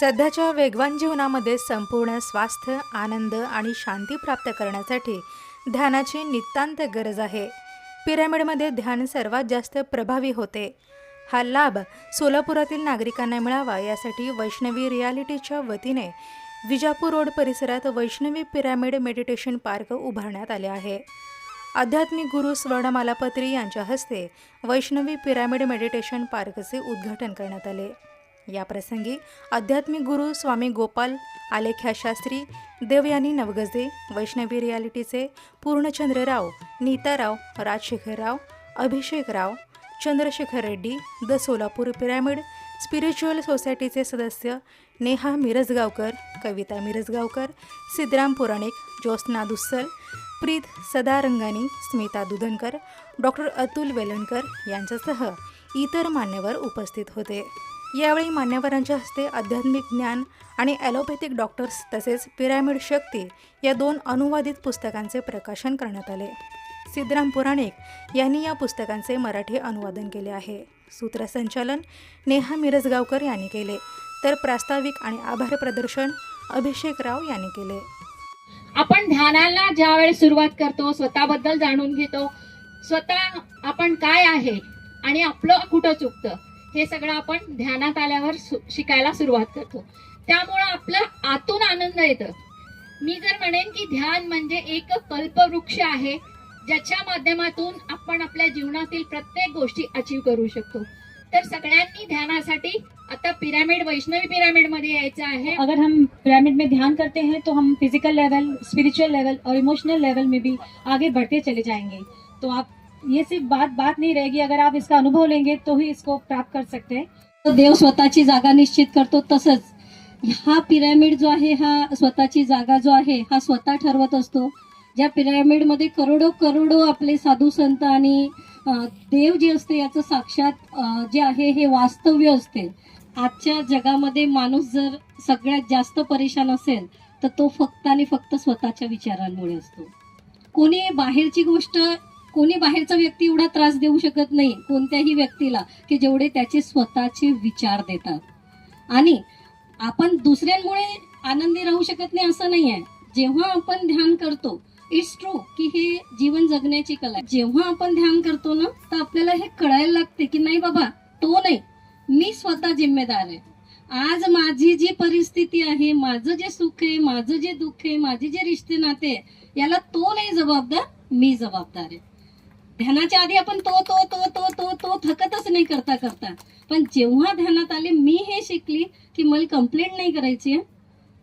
सध्याच्या वेगवान जीवनामध्ये संपूर्ण स्वास्थ्य आनंद आणि शांती प्राप्त करण्यासाठी ध्यानाची नितांत गरज आहे. पिरॅमिडमध्ये ध्यान सर्वात जास्त प्रभावी होते. हा लाभ सोलापुरातील नागरिकांना मिळावा यासाठी वैष्णवी रियालिटीच्या वतीने विजापूर रोड परिसरात वैष्णवी पिरॅमिड मेडिटेशन पार्क उभारण्यात आले आहे. आध्यात्मिक गुरु स्वर्णमालापत्री यांच्या हस्ते वैष्णवी पिरॅमिड मेडिटेशन पार्कचे उद्घाटन करण्यात आले. या प्रसंगी आध्यात्मिक गुरु Swami Gopal Alekhya Shastri Devyani Navgaje Vaishnavi रियालिटीचे Purnachandrarao Neetarao Rajashekharrao Abhishekrao Chandrashekhar Reddy the Solapur pyramid spiritual सोसायटीचे सदस्य नेहा मिरजगावकर कविता मिरजगावकर सिद्धराम पुराणिक ज्योत्स्ना दुस्सल प्रीत सदारंगानी स्मिता दुधनकर डॉक्टर अतुल वेलणकर यांच्यासह इतर मान्यवर उपस्थित होते. यावेळी मान्यवरांच्या हस्ते आध्यात्मिक ज्ञान आणि ॲलोपॅथिक डॉक्टर्स तसेच पिरॅमिड शक्ती या दोन अनुवादित पुस्तकांचे प्रकाशन करण्यात आले. सिद्धराम पुराणिक यांनी या पुस्तकांचे मराठी अनुवादन केले आहे. सूत्रसंचालन नेहा मिरजगावकर यांनी केले. तर प्रास्ताविक आणि आभार प्रदर्शन अभिषेकराव यांनी केले. आपण ध्यानाला ज्या वेळेस सुरुवात करतो स्वतःबद्दल जाणून घेतो स्वतः आपण काय आहे आणि आपलं कुठं चुकतं हे सगळं आपण ध्यानात आल्यावर शिकायला सुरुवात करतो. त्यामुळं आपलं आतून आनंद येतं. मी जर म्हणेन की ध्यान म्हणजे एक कल्पवृक्ष आहे ज्याच्या माध्यमातून आपण आपल्या जीवनातील प्रत्येक गोष्टी अचीव करू शकतो. तर सगळ्यांनी ध्यानासाठी आता पिरामिड वैष्णवी पिरामिडमध्ये यायचं आहे. अगर हम पिरामिड में ध्यान करते हैं तो हम फिजिकल लेवल स्पिरिचुअल लेवल और इमोशनल लेवल में भी आगे बढ़ते चले जाएंगे। तो आप ये सिर्फ बात बात नहीं रहेगी। अगर आप इसका अनुभव लेंगे तो ही इसको प्राप्त कर सकते हैं। तो देव स्वतःची जागा निश्चित करतो तसंच हा पिरॅमिड जो आहे हा स्वतःची जागा जो आहे हा स्वतः ठरवत असतो. ज्या पिरॅमिडमध्ये करोडो करोडो आपले साधू संत आणि देव जे असते याचं साक्षात जे आहे हे वास्तव्य असते. आजच्या जगामध्ये माणूस जर सगळ्यात जास्त परेशान असेल तर तो फक्त आणि फक्त स्वतःच्या विचारांमुळे असतो. कोणी बाहेरची गोष्ट कोणी बाहेरचा व्यक्ती एवढा त्रास देऊ शकत नाही कोणत्याही व्यक्तीला की जेवढे त्याचे स्वतःचे विचार देतात. आणि आपण दुसऱ्यांमुळे आनंदी राहू शकत नाही असं नाही आहे जेव्हा आपण ध्यान करतो इट्स ट्रू की हे जीवन जगण्याची कला आहे. जेव्हा आपण ध्यान करतो ना तर आपल्याला हे कळायला लागते की नाही बाबा तो नाही. मी स्वतः जिम्मेदार आहे. आज माझी जी परिस्थिती आहे माझं जे सुख आहे माझं जे दुःख आहे माझे जे रिश्ते नाते आहे, याला तो नाही जबाबदार मी जबाबदार आहे. ध्यानाच्या आधी आपण तो तो तो तो तो तो थकतच नाही करता करता. पण जेव्हा ध्यानात आले मी हे शिकली की मला कंप्लेंट नाही करायची आहे.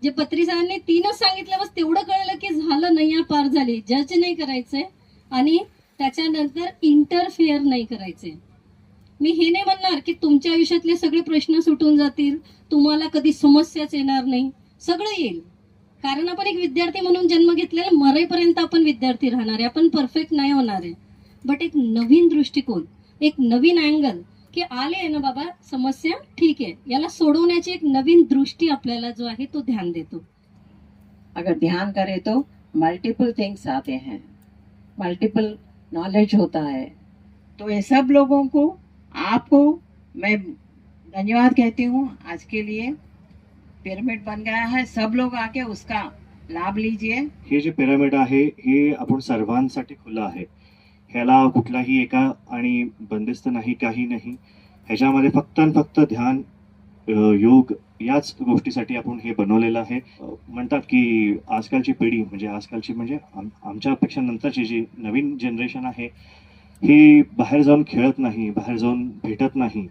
जे पत्री तीनच सांगितलं बस तेवढं कळलं की झालं नाही पार झाली. जज नाही करायचंय आणि त्याच्यानंतर इंटरफेअर नाही करायचंय मी हे नाही म्हणणार की तुमच्या आयुष्यातले सगळे प्रश्न सुटून जातील तुम्हाला कधी समस्याच येणार नाही. सगळं येईल. कारण आपण एक विद्यार्थी म्हणून जन्म घेतलेला मरेपर्यंत आपण विद्यार्थी राहणार आहे आपण परफेक्ट नाही होणार. आहे बट एक नवीन दृष्टिकोन एक नवीन अँगल की आले आहे ना बाबा समस्या? ठीक आहे. याला सोडवण्याची एक नवीन दृष्टी आपल्याला जो आहे तो ध्यान देतो. अगर ध्यान करें तो मल्टीपल थिंग्स आते हैं। मल्टीपल नॉलेज होता है। तो ये सब लोगों को आपको मैं धन्यवाद कहती हूँ। आज के लिए पिरामिड बन गया है। सब लोग आके उसका लाभ लीजिए। हे जे पिरामिड आहे हे आपण सर्वांसाठी खुलं आहे. ह्याला कुठलाही एका आणि बंदिस्त नाही काही नाही. ह्याच्यामध्ये फक्त आणि फक्त ध्यान योग याच गोष्टीसाठी आपण हे बनवलेलं आहे. म्हणतात की आजकालची पिढी म्हणजे आजकालची म्हणजे आम आमच्यापेक्षा नंतरची जी नवीन जनरेशन आहे ही बाहेर जाऊन खेळत नाही बाहेर जाऊन भेटत नाही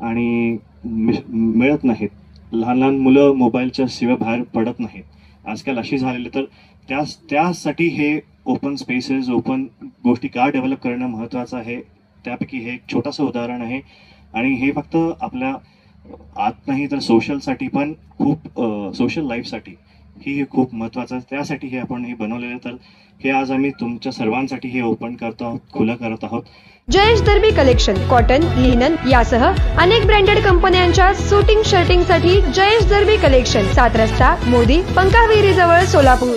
आणि मि- मिळत नाहीत. लहान लहान मुलं मोबाईलच्या शिवाय बाहेर पडत नाहीत. आजकाल अशी झालेली तर त्या त्यासाठी हे ओपन स्पेसेस ओपन गोष्टी का डेव्हलप करणं महत्त्वाचं आहे त्यापैकी हे एक छोटंसं उदाहरण आहे. आणि हे फक्त आपल्या आत नाही तर सोशलसाठी पण खूप सोशल लाईफसाठी ही हे खूप महत्त्वाचं आहे. त्यासाठी हे आपण हे बनवलेलं तर हे आज आम्ही तुमच्या सर्वांसाठी हे ओपन करतो आहोत खुलं करत आहोत. Jayesh Darbi collection cotton linen यासह अनेक ब्रँडेड कंपन्यांच्या शूटिंग शर्टिंगसाठी जयेश दर्बी कलेक्शन सात रस्ता मोदी पंकाविहिरी जवळ Solapur.